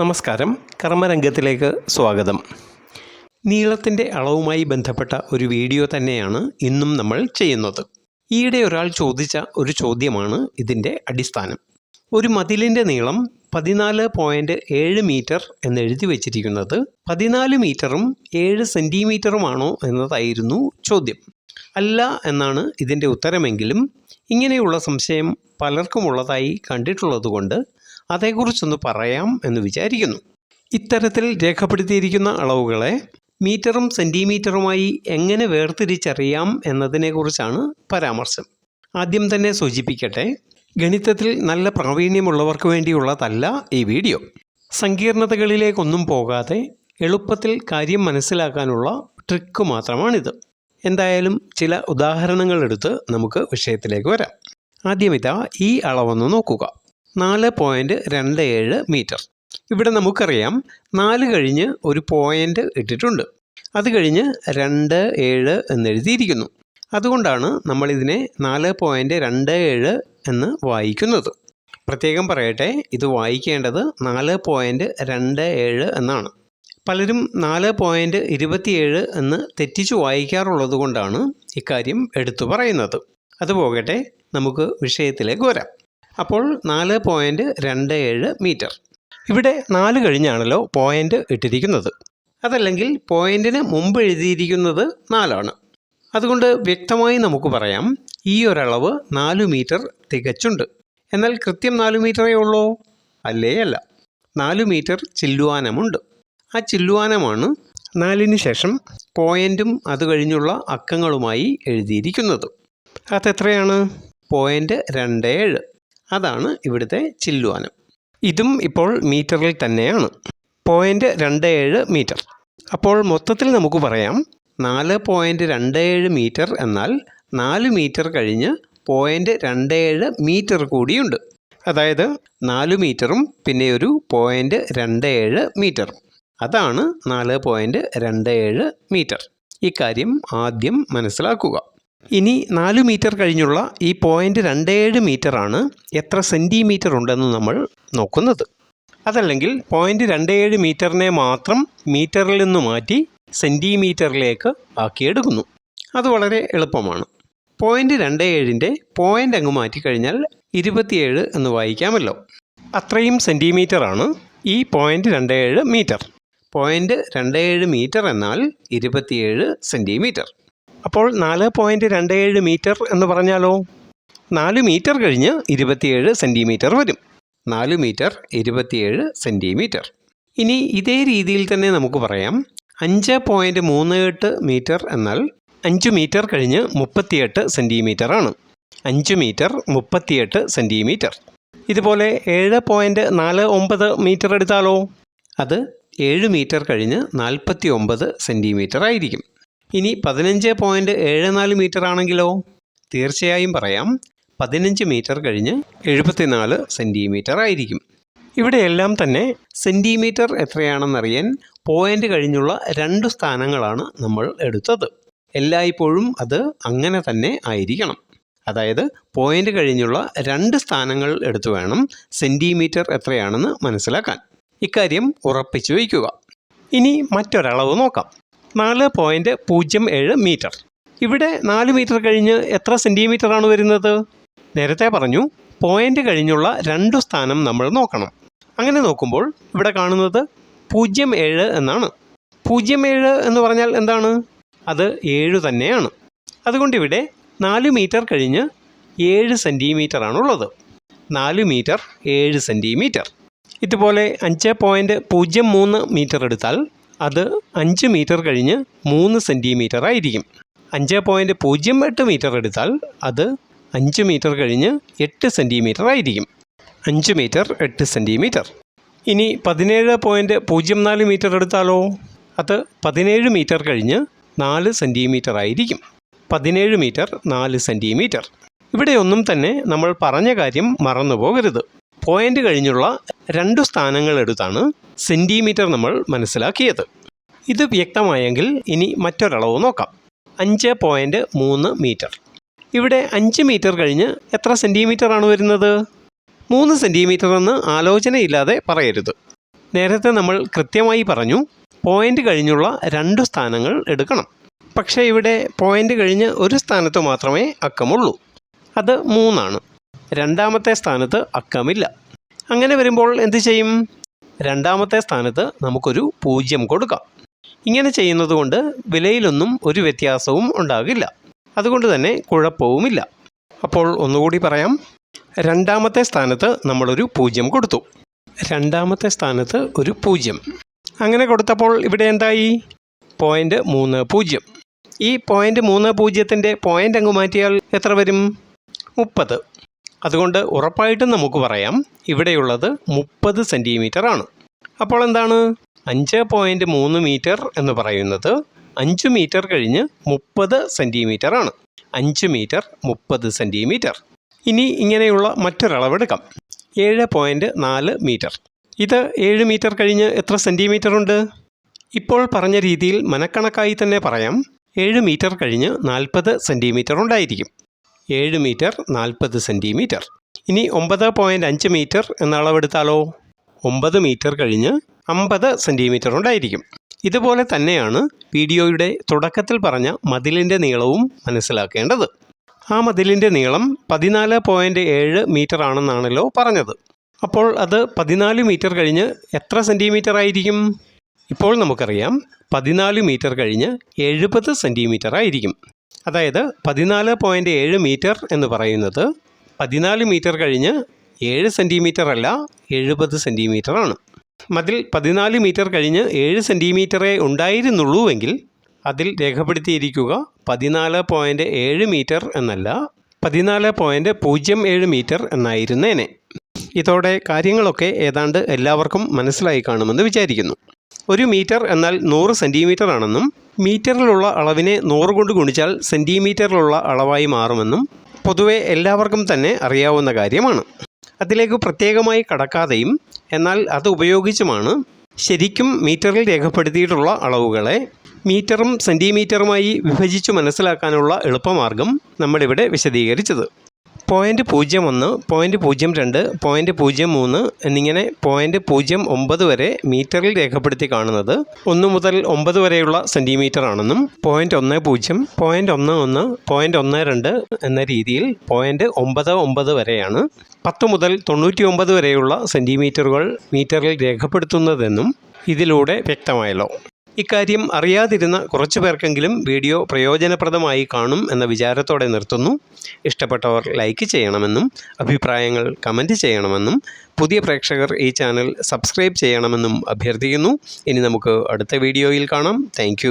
നമസ്കാരം. കർമ്മരംഗത്തിലേക്ക് സ്വാഗതം. നീളത്തിന്റെ അളവുമായി ബന്ധപ്പെട്ട ഒരു വീഡിയോ തന്നെയാണ് ഇന്നും നമ്മൾ ചെയ്യുന്നത്. ഈയിടെ ഒരാൾ ചോദിച്ച ഒരു ചോദ്യമാണ് ഇതിന്റെ അടിസ്ഥാനം. ഒരു മതിലിന്റെ നീളം പതിനാല് പോയിന്റ് ഏഴ് മീറ്റർ എന്ന് എഴുതി വച്ചിരിക്കുന്നത് പതിനാല് മീറ്ററും ഏഴ് സെന്റിമീറ്ററുമാണോ എന്നതായിരുന്നു ചോദ്യം. അല്ല എന്നാണ് ഇതിന്റെ ഉത്തരമെങ്കിലും ഇങ്ങനെയുള്ള സംശയം പലർക്കുമുള്ളതായി കണ്ടിട്ടുള്ളതുകൊണ്ട് അതേക്കുറിച്ചൊന്ന് പറയാം എന്ന് വിചാരിക്കുന്നു. ഇത്തരത്തിൽ രേഖപ്പെടുത്തിയിരിക്കുന്ന അളവുകളെ മീറ്ററും സെന്റിമീറ്ററുമായി എങ്ങനെ വേർതിരിച്ചറിയാം എന്നതിനെക്കുറിച്ചാണ് പരാമർശം. ആദ്യം തന്നെ സൂചിപ്പിക്കട്ടെ ഗണിതത്തിൽ നല്ല പ്രാവീണ്യമുള്ളവർക്ക് വേണ്ടിയുള്ളതല്ല ഈ വീഡിയോ. സങ്കീർണതകളിലേക്കൊന്നും പോകാതെ എളുപ്പത്തിൽ കാര്യം മനസ്സിലാക്കാനുള്ള ട്രിക്ക് മാത്രമാണിത്. എന്തായാലും ചില ഉദാഹരണങ്ങൾ എടുത്ത് നമുക്ക് വിഷയത്തിലേക്ക് വരാം. ആദ്യം ഈ അളവൊന്ന് നോക്കുക. നാല് പോയിന്റ് രണ്ട് ഏഴ് മീറ്റർ. ഇവിടെ നമുക്കറിയാം നാല് കഴിഞ്ഞ് ഒരു പോയിന്റ് ഇട്ടിട്ടുണ്ട്. അത് കഴിഞ്ഞ് രണ്ട് ഏഴ് എന്നെഴുതിയിരിക്കുന്നു അതുകൊണ്ടാണ് നമ്മളിതിനെ നാല് പോയിന്റ് രണ്ട് ഏഴ് എന്ന് വായിക്കുന്നത്. പ്രത്യേകം പറയട്ടെ ഇത് വായിക്കേണ്ടത് നാല് പോയിന്റ് രണ്ട് ഏഴ് എന്നാണ്. പലരും നാല് പോയിന്റ് ഇരുപത്തിയേഴ് എന്ന് തെറ്റിച്ചു വായിക്കാറുള്ളത് കൊണ്ടാണ് ഇക്കാര്യം എടുത്തു പറയുന്നത്. അതുപോകട്ടെ നമുക്ക് വിഷയത്തിലേക്ക് വരാം. അപ്പോൾ നാല് പോയിന്റ് രണ്ട് ഏഴ് മീറ്റർ. ഇവിടെ നാല് കഴിഞ്ഞാണല്ലോ പോയിന്റ് ഇട്ടിരിക്കുന്നത്. അതല്ലെങ്കിൽ പോയിന്റിന് മുമ്പ് എഴുതിയിരിക്കുന്നത് നാലാണ്. അതുകൊണ്ട് വ്യക്തമായി നമുക്ക് പറയാം ഈ ഒരളവ് നാല് മീറ്റർ തികച്ചുണ്ട്. എന്നാൽ കൃത്യം നാല് മീറ്ററേ ഉള്ളൂ? അല്ലേ അല്ല. നാല് മീറ്റർ ചില്ലുവാനമുണ്ട്. ആ ചില്ലുവാനമാണ് നാലിന് ശേഷം പോയിന്റും അത് കഴിഞ്ഞുള്ള അക്കങ്ങളുമായി എഴുതിയിരിക്കുന്നത്. അതെത്രയാണ് പോയിന്റ് രണ്ട് ഏഴ്. അതാണ് ഇവിടുത്തെ ചില്ലുവാനം. ഇതും ഇപ്പോൾ മീറ്ററിൽ തന്നെയാണ്. പോയിന്റ് രണ്ട് ഏഴ് മീറ്റർ. അപ്പോൾ മൊത്തത്തിൽ നമുക്ക് പറയാം നാല് പോയിന്റ് രണ്ട് ഏഴ് മീറ്റർ എന്നാൽ നാല് മീറ്റർ കഴിഞ്ഞ് പോയിന്റ് രണ്ട് ഏഴ് മീറ്റർ കൂടിയുണ്ട്. അതായത് നാല് മീറ്ററും പിന്നെ ഒരു പോയിന്റ് രണ്ട് ഏഴ് മീറ്ററും. അതാണ് നാല് പോയിന്റ് രണ്ട് ഏഴ് മീറ്റർ ഇക്കാര്യം ആദ്യം മനസ്സിലാക്കുക. ഇനി നാല് മീറ്റർ കഴിഞ്ഞുള്ള ഈ പോയിന്റ് ഏഴ് മീറ്ററാണ് എത്ര സെന്റിമീറ്റർ ഉണ്ടെന്ന് നമ്മൾ നോക്കുന്നത്. അതല്ലെങ്കിൽ പോയിന്റ് രണ്ട് ഏഴ് മീറ്ററിനെ മാത്രം മീറ്ററിൽ നിന്ന് മാറ്റി സെന്റിമീറ്ററിലേക്ക് ആക്കിയെടുക്കുന്നു. അത് വളരെ എളുപ്പമാണ്. പോയിന്റ് രണ്ട് ഏഴിന്റെ പോയിന്റ് അങ്ങ് മാറ്റിക്കഴിഞ്ഞാൽ ഇരുപത്തിയേഴ് എന്ന് വായിക്കാമല്ലോ. അത്രയും സെന്റിമീറ്ററാണ് ഈ പോയിന്റ് രണ്ട് ഏഴ് മീറ്റർ. പോയിന്റ് രണ്ട് ഏഴ് മീറ്റർ എന്നാൽ ഇരുപത്തിയേഴ് സെന്റിമീറ്റർ അപ്പോൾ നാല് പോയിന്റ് രണ്ട് ഏഴ് മീറ്റർ എന്ന് പറഞ്ഞാലോ? നാല് മീറ്റർ കഴിഞ്ഞ് ഇരുപത്തിയേഴ് സെന്റിമീറ്റർ വരും. നാല് മീറ്റർ ഇരുപത്തിയേഴ് സെന്റിമീറ്റർ ഇനി ഇതേ രീതിയിൽ തന്നെ നമുക്ക് പറയാം. അഞ്ച് പോയിന്റ് മൂന്ന് എട്ട് മീറ്റർ എന്നാൽ അഞ്ച് മീറ്റർ കഴിഞ്ഞ് മുപ്പത്തിയെട്ട് സെന്റിമീറ്റർ ആണ്. അഞ്ച് മീറ്റർ മുപ്പത്തിയെട്ട് സെന്റിമീറ്റർ ഇതുപോലെ ഏഴ് പോയിന്റ് നാല് ഒമ്പത് മീറ്റർ എടുത്താലോ? അത് ഏഴ് മീറ്റർ കഴിഞ്ഞ് നാൽപ്പത്തി ഒമ്പത് സെന്റിമീറ്റർ ആയിരിക്കും. ഇനി പതിനഞ്ച് പോയിന്റ് ഏഴ് നാല് മീറ്റർ ആണെങ്കിലോ? തീർച്ചയായും പറയാം. പതിനഞ്ച് മീറ്റർ കഴിഞ്ഞ് എഴുപത്തിനാല് സെന്റിമീറ്റർ ആയിരിക്കും. ഇവിടെയെല്ലാം തന്നെ സെന്റിമീറ്റർ എത്രയാണെന്നറിയാൻ പോയിന്റ് കഴിഞ്ഞുള്ള രണ്ട് സ്ഥാനങ്ങളാണ് നമ്മൾ എടുത്തത്. എല്ലായ്പ്പോഴും അത് അങ്ങനെ തന്നെ ആയിരിക്കണം. അതായത് പോയിന്റ് കഴിഞ്ഞുള്ള രണ്ട് സ്ഥാനങ്ങൾ എടുത്തു വേണം സെന്റിമീറ്റർ എത്രയാണെന്ന് മനസ്സിലാക്കാൻ. ഇക്കാര്യം ഉറപ്പിച്ചു വയ്ക്കുക. ഇനി മറ്റൊരളവ് നോക്കാം. നാല് പോയിന്റ് പൂജ്യം ഏഴ് മീറ്റർ ഇവിടെ നാല് മീറ്റർ കഴിഞ്ഞ് എത്ര സെന്റിമീറ്റർ ആണ് വരുന്നത്? നേരത്തെ പറഞ്ഞു പോയിന്റ് കഴിഞ്ഞുള്ള രണ്ടു സ്ഥാനം നമ്മൾ നോക്കണം. അങ്ങനെ നോക്കുമ്പോൾ ഇവിടെ കാണുന്നത് പൂജ്യം ഏഴ് എന്നാണ്. പൂജ്യം ഏഴ് എന്ന് പറഞ്ഞാൽ എന്താണ്? അത് ഏഴ് തന്നെയാണ്. അതുകൊണ്ട് ഇവിടെ നാല് മീറ്റർ കഴിഞ്ഞ് ഏഴ് സെന്റിമീറ്റർ ആണുള്ളത് നാല് മീറ്റർ ഏഴ് സെന്റിമീറ്റർ ഇതുപോലെ അഞ്ച് പോയിന്റ് പൂജ്യം മൂന്ന് മീറ്റർ എടുത്താൽ അത് അഞ്ച് മീറ്റർ കഴിഞ്ഞ് മൂന്ന് സെന്റിമീറ്റർ ആയിരിക്കും. അഞ്ച് പോയിന്റ് പൂജ്യം എട്ട് മീറ്റർ എടുത്താൽ അത് അഞ്ച് മീറ്റർ കഴിഞ്ഞ് എട്ട് സെന്റിമീറ്റർ ആയിരിക്കും. അഞ്ച് മീറ്റർ എട്ട് സെന്റിമീറ്റർ ഇനി പതിനേഴ് പോയിന്റ് പൂജ്യം നാല് മീറ്റർ എടുത്താലോ? അത് പതിനേഴ് മീറ്റർ കഴിഞ്ഞ് നാല് സെന്റിമീറ്റർ ആയിരിക്കും. പതിനേഴ് മീറ്റർ നാല് സെന്റിമീറ്റർ ഇവിടെയൊന്നും തന്നെ നമ്മൾ പറഞ്ഞ കാര്യം മറന്നു പോകരുത് പോയിന്റ് കഴിഞ്ഞുള്ള രണ്ടു സ്ഥാനങ്ങൾ എടുത്താണ് സെന്റിമീറ്റർ നമ്മൾ മനസ്സിലാക്കിയത്. ഇത് വ്യക്തമായെങ്കിൽ ഇനി മറ്റൊരളവ് നോക്കാം. അഞ്ച് പോയിന്റ് മൂന്ന് മീറ്റർ ഇവിടെ അഞ്ച് മീറ്റർ കഴിഞ്ഞ് എത്ര സെന്റിമീറ്റർ ആണ് വരുന്നത്? മൂന്ന് സെന്റിമീറ്റർ എന്ന് ആലോചനയില്ലാതെ പറയരുത്. നേരത്തെ നമ്മൾ കൃത്യമായി പറഞ്ഞു പോയിന്റ് കഴിഞ്ഞുള്ള രണ്ട് സ്ഥാനങ്ങൾ എടുക്കണം. പക്ഷേ ഇവിടെ പോയിന്റ് കഴിഞ്ഞ് ഒരു സ്ഥാനത്ത് മാത്രമേ അക്കമുള്ളൂ. അത് മൂന്നാണ്. രണ്ടാമത്തെ സ്ഥാനത്ത് അക്കമില്ല അങ്ങനെ വരുമ്പോൾ എന്ത് ചെയ്യും? രണ്ടാമത്തെ സ്ഥാനത്ത് നമുക്കൊരു പൂജ്യം കൊടുക്കാം. ഇങ്ങനെ ചെയ്യുന്നത് കൊണ്ട് വിലയിലൊന്നും ഒരു വ്യത്യാസവും ഉണ്ടാകില്ല. അതുകൊണ്ട് തന്നെ കുഴപ്പവുമില്ല. അപ്പോൾ ഒന്നുകൂടി പറയാം. രണ്ടാമത്തെ സ്ഥാനത്ത് നമ്മളൊരു പൂജ്യം കൊടുത്തു. രണ്ടാമത്തെ സ്ഥാനത്ത് ഒരു പൂജ്യം. അങ്ങനെ കൊടുത്തപ്പോൾ ഇവിടെ എന്തായി? പോയിന്റ് മൂന്ന് പൂജ്യം. ഈ പോയിന്റ് മൂന്ന് പൂജ്യത്തിന്റെ പോയിന്റ് അങ്ങ് മാറ്റിയാൽ എത്ര വരും? മുപ്പത്. അതുകൊണ്ട് ഉറപ്പായിട്ടും നമുക്ക് പറയാം ഇവിടെയുള്ളത് മുപ്പത് സെന്റിമീറ്റർ ആണ്. അപ്പോൾ എന്താണ്? അഞ്ച് പോയിന്റ് മൂന്ന് മീറ്റർ എന്ന് പറയുന്നത് അഞ്ച് മീറ്റർ കഴിഞ്ഞ് മുപ്പത് സെന്റിമീറ്റർ ആണ്. അഞ്ച് മീറ്റർ മുപ്പത് സെന്റിമീറ്റർ ഇനി ഇങ്ങനെയുള്ള മറ്റൊരളവെടുക്കാം. ഏഴ് പോയിന്റ് നാല് മീറ്റർ ഇത് ഏഴ് മീറ്റർ കഴിഞ്ഞ് എത്ര സെന്റിമീറ്റർ ഉണ്ട്? ഇപ്പോൾ പറഞ്ഞ രീതിയിൽ മനക്കണക്കായി തന്നെ പറയാം. ഏഴ് മീറ്റർ കഴിഞ്ഞ് നാൽപ്പത് സെന്റിമീറ്റർ ഉണ്ടായിരിക്കും. ഏഴ് മീറ്റർ നാൽപ്പത് സെന്റിമീറ്റർ ഇനി ഒമ്പത് പോയിന്റ് അഞ്ച് മീറ്റർ എന്ന അളവെടുത്താലോ? ഒമ്പത് മീറ്റർ കഴിഞ്ഞ് അമ്പത് സെന്റിമീറ്റർ ഉണ്ടായിരിക്കും. ഇതുപോലെ തന്നെയാണ് വീഡിയോയുടെ തുടക്കത്തിൽ പറഞ്ഞ മതിലിന്റെ നീളവും മനസ്സിലാക്കേണ്ടത്. ആ മതിലിന്റെ നീളം പതിനാല് പോയിന്റ് ഏഴ് മീറ്റർ ആണെന്നാണല്ലോ പറഞ്ഞത്. അപ്പോൾ അത് പതിനാല് മീറ്റർ കഴിഞ്ഞ് എത്ര സെന്റിമീറ്റർ ആയിരിക്കും? ഇപ്പോൾ നമുക്കറിയാം പതിനാല് മീറ്റർ കഴിഞ്ഞ് എഴുപത് സെന്റിമീറ്റർ ആയിരിക്കും. അതായത് പതിനാല് പോയിന്റ് ഏഴ് മീറ്റർ എന്ന് പറയുന്നത് പതിനാല് മീറ്റർ കഴിഞ്ഞ് ഏഴ് സെന്റിമീറ്റർ അല്ല എഴുപത് സെന്റിമീറ്റർ ആണ്. മതിൽ പതിനാല് മീറ്റർ കഴിഞ്ഞ് ഏഴ് സെന്റിമീറ്ററേ ഉണ്ടായിരുന്നുള്ളൂവെങ്കിൽ അതിൽ രേഖപ്പെടുത്തിയിരിക്കുക പതിനാല് പോയിന്റ് ഏഴ് മീറ്റർ എന്നല്ല പതിനാല് പോയിന്റ് പൂജ്യം ഏഴ് മീറ്റർ എന്നായിരുന്നേനെ. ഇതോടെ കാര്യങ്ങളൊക്കെ ഏതാണ്ട് എല്ലാവർക്കും മനസ്സിലായി കാണുമെന്ന് വിചാരിക്കുന്നു. ഒരു മീറ്റർ എന്നാൽ നൂറ് സെന്റിമീറ്റർ ആണെന്നും മീറ്ററിലുള്ള അളവിനെ നൂറ് കൊണ്ട് ഗുണിച്ചാൽ സെന്റിമീറ്ററിലുള്ള അളവായി മാറുമെന്നും പൊതുവെ എല്ലാവർക്കും തന്നെ അറിയാവുന്ന കാര്യമാണ്. അതിലേക്ക് പ്രത്യേകമായി കടക്കാതെയും എന്നാൽ അത് ഉപയോഗിച്ചുമാണ് ശരിക്കും മീറ്ററിൽ രേഖപ്പെടുത്തിയിട്ടുള്ള അളവുകളെ മീറ്ററും സെന്റിമീറ്ററുമായി വിഭജിച്ചു മനസ്സിലാക്കാനുള്ള എളുപ്പമാർഗം നമ്മളിവിടെ വിശദീകരിച്ചത്. പോയിന്റ് പൂജ്യം ഒന്ന് പോയിന്റ് പൂജ്യം രണ്ട് പോയിന്റ് പൂജ്യം മൂന്ന് എന്നിങ്ങനെ പോയിന്റ് പൂജ്യം ഒമ്പത് വരെ മീറ്ററിൽ രേഖപ്പെടുത്തി കാണുന്നത് ഒന്ന് മുതൽ ഒമ്പത് വരെയുള്ള സെന്റിമീറ്റർ ആണെന്നും പോയിന്റ് ഒന്ന് പൂജ്യം പോയിന്റ് ഒന്ന് ഒന്ന് പോയിന്റ് ഒന്ന് രണ്ട് എന്ന രീതിയിൽ പോയിന്റ് ഒമ്പത് ഒമ്പത് വരെയാണ് പത്ത് മുതൽ തൊണ്ണൂറ്റി ഒമ്പത് വരെയുള്ള സെന്റിമീറ്ററുകൾ മീറ്ററിൽ രേഖപ്പെടുത്തുന്നതെന്നും ഇതിലൂടെ വ്യക്തമായല്ലോ. ഇക്കാര്യം അറിയാതിരുന്ന കുറച്ചു പേർക്കെങ്കിലും വീഡിയോ പ്രയോജനപ്രദമായി കാണും എന്ന വിചാരത്തോടെ നിർത്തുന്നു. ഇഷ്ടപ്പെട്ടവർ ലൈക്ക് ചെയ്യണമെന്നും അഭിപ്രായങ്ങൾ കമന്റ് ചെയ്യണമെന്നും പുതിയ പ്രേക്ഷകർ ഈ ചാനൽ സബ്സ്ക്രൈബ് ചെയ്യണമെന്നും അഭ്യർത്ഥിക്കുന്നു. ഇനി നമുക്ക് അടുത്ത വീഡിയോയിൽ കാണാം. താങ്ക്